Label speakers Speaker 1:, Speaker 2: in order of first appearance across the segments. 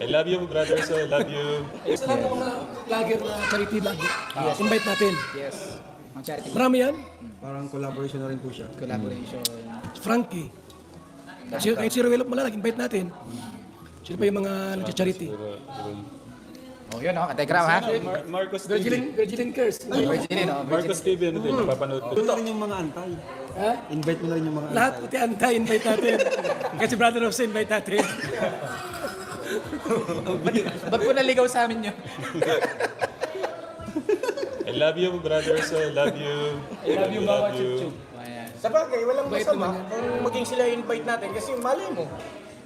Speaker 1: I love you, brother. So I love you.
Speaker 2: Sa lahat ng mga vlogger na charity vlogger, invite natin.
Speaker 3: Yes. Ang charity
Speaker 2: Marami yan.
Speaker 4: Parang collaboration na rin po siya.
Speaker 3: collaboration.
Speaker 2: Frankie. Si, kahit si Ruel of Malalag, invite natin. Sino pa yung mga nag-charity?
Speaker 3: Oh, yun oh. Kategram ha.
Speaker 1: Mar- Marcos TV.
Speaker 2: Virgilin, Virgilin Curse.
Speaker 3: Virgin oh. Virgin.
Speaker 1: Marcos TV, ano din, napapanood ko.
Speaker 4: Doon na rin yung mga antay.
Speaker 2: Ha?
Speaker 4: Invite mo na rin yung mga
Speaker 2: Lahat, pati antay, invite natin. Kasi Brother of Sin, invite natin.
Speaker 3: Ba't po naligaw sa amin yun?
Speaker 1: I love you, brother. So I love you. I love you, you.
Speaker 3: Ayan.
Speaker 5: Sa bagay, walang masama kung maging sila invite natin kasi mali mo.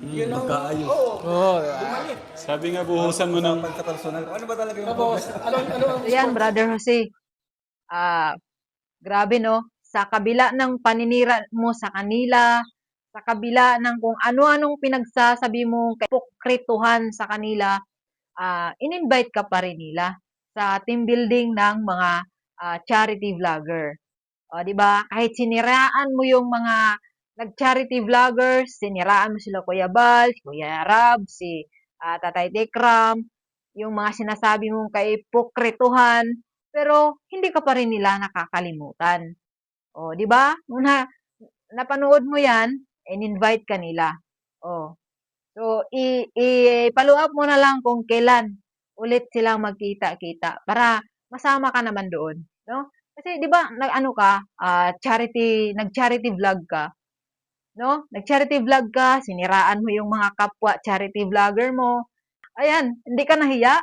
Speaker 5: Yun ang,
Speaker 4: magkaayos.
Speaker 5: oo,
Speaker 3: Oh,
Speaker 5: bumalik.
Speaker 1: Sabi nga, buhusan mo ng...
Speaker 4: Pag sa personal, ano ba talaga yung
Speaker 2: Tapos, ano, ano ang
Speaker 6: Ayan, Brother Jose. Ah, grabe no. Sa kabila ng paninira mo sa kanila, sa kabila ng kung ano-anong pinagsasabi mo hipokrituhan sa kanila, ah, in-invite ka pa rin nila sa team building ng mga ah, charity vlogger. O, di ba? Kahit siniraan mo yung mga nag-charity vloggers, siniraan mo sila Kuya Bal, Kuya Rab, si ah, Tatay Tekram, yung mga sinasabi mong kaipokrituhan, pero hindi ka pa rin nila nakakalimutan. O, di ba? Nung na, napanood mo yan, in-invite ka nila. O. So, i-follow up mo na lang kung kailan ulit silang magkita-kita para masama ka naman doon, no? Kasi 'di ba, nag ano ka, ah, charity, nag-charity vlog ka, no? Nag-charity vlog ka, siniraan mo yung mga kapwa charity vlogger mo. Ayan, hindi ka nahiya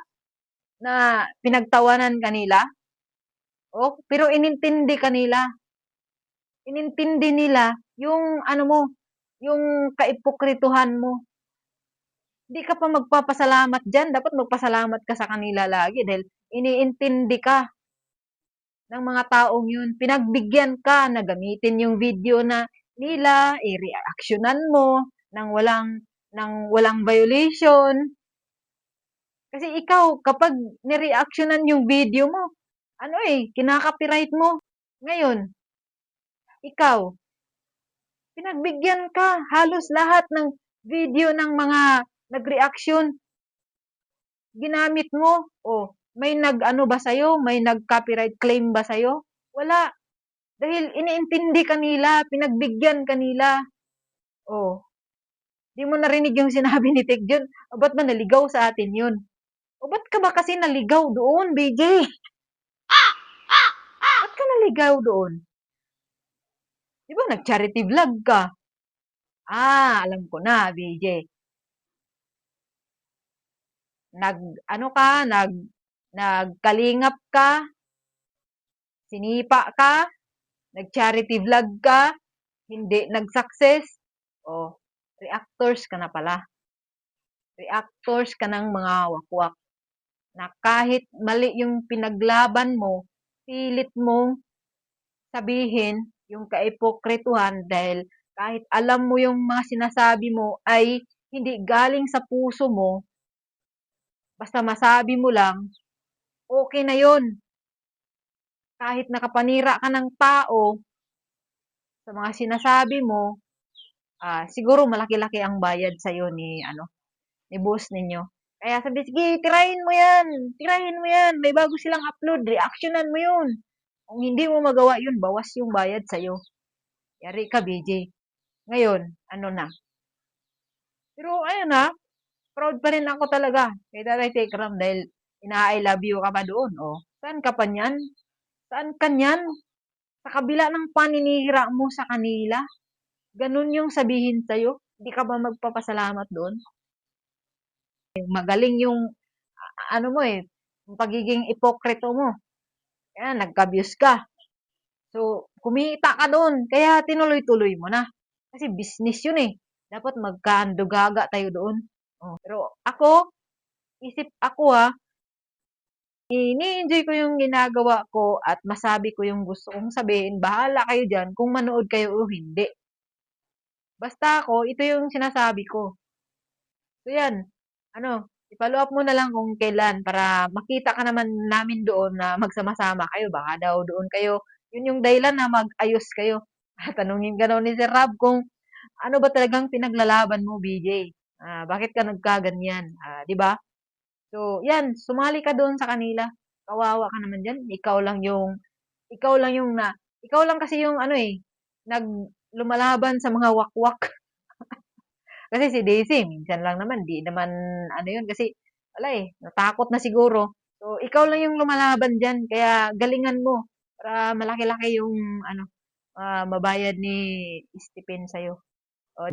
Speaker 6: na pinagtawanan kanila. Oh, pero inintindi kanila. Inintindi nila yung ano mo, yung kaipokrituhan mo. Hindi ka pa magpapasalamat diyan, dapat magpasalamat ka sa kanila lagi dahil iniintindi ka ng mga taong yun. Pinagbigyan ka na gamitin yung video na nila, i-reactionan mo nang walang nang walang violation. Kasi ikaw, kapag nireactionan yung video mo, ano eh, kinaka-copyright mo. Ngayon, ikaw, pinagbigyan ka halos lahat ng video ng mga nag-reaction. Ginamit mo. O, may nag-ano ba sa'yo? May nag-copyright claim ba sa'yo? Wala. Dahil iniintindi kanila, pinagbigyan kanila. O, di mo narinig yung sinabi ni Tek John, o ba't ba naligaw sa atin yun? O ba't ka ba kasi naligaw doon, BJ? Ba't ka naligaw doon? Di ba nag-charity vlog ka? Ah, alam ko na, BJ. Nag, ano ka, nag, nagkalingap ka, sinipa ka, nag-charity vlog ka, hindi nag-success, o, reactors ka na pala. Reactors ka ng mga wakwak na kahit mali yung pinaglaban mo, pilit mong sabihin yung kaipokrituhan dahil kahit alam mo yung mga sinasabi mo ay hindi galing sa puso mo, basta masabi mo lang, okay na yon Kahit nakapanira ka ng tao sa mga sinasabi mo, ah, siguro malaki-laki ang bayad sa'yo ni, ano, ni boss ninyo. Kaya sabi, sige, tirahin mo yan, tirahin mo yan, may bago silang upload, reactionan mo yun. Kung hindi mo magawa yun, bawas yung bayad sa'yo. Yari ka, BJ. Ngayon, ano na. Pero ayun na, proud pa rin ako talaga kay Tatay Tekram dahil ina-I love you ka pa doon. Oh, saan ka pa niyan? Saan ka niyan? Sa kabila ng paninira mo sa kanila, ganun yung sabihin sa'yo. Hindi ka ba magpapasalamat doon? Magaling yung, ano mo eh, yung pagiging ipokrito mo. Kaya nagka-views ka. So, kumita ka doon. Kaya tinuloy-tuloy mo na. Kasi business yun eh. Dapat magkandugaga tayo doon. Oh. Pero ako, isip ako ha, ini-enjoy ko yung ginagawa ko at masabi ko yung gusto kong sabihin. Bahala kayo dyan kung manood kayo o hindi. Basta ako, ito yung sinasabi ko. So yan, ano, i-follow up mo na lang kung kailan para makita ka naman namin doon na magsama-sama kayo. Baka daw doon kayo, yun yung dahilan na mag-ayos kayo. Tanungin ka ni Sir Rob kung ano ba talagang pinaglalaban mo, BJ. Ah, bakit ka nagkaganyan? Ah, 'di ba? So, 'yan, sumali ka doon sa kanila. Kawawa ka naman diyan. Ikaw lang yung ikaw lang yung na ikaw lang kasi yung ano eh, nag lumalaban sa mga wakwak. Kasi si Daisy, minsan lang naman, di naman ano yun kasi wala eh, natakot na siguro. So, ikaw lang yung lumalaban diyan, kaya galingan mo para malaki-laki yung ano, ah, mabayad ni Stephen sa'yo. O,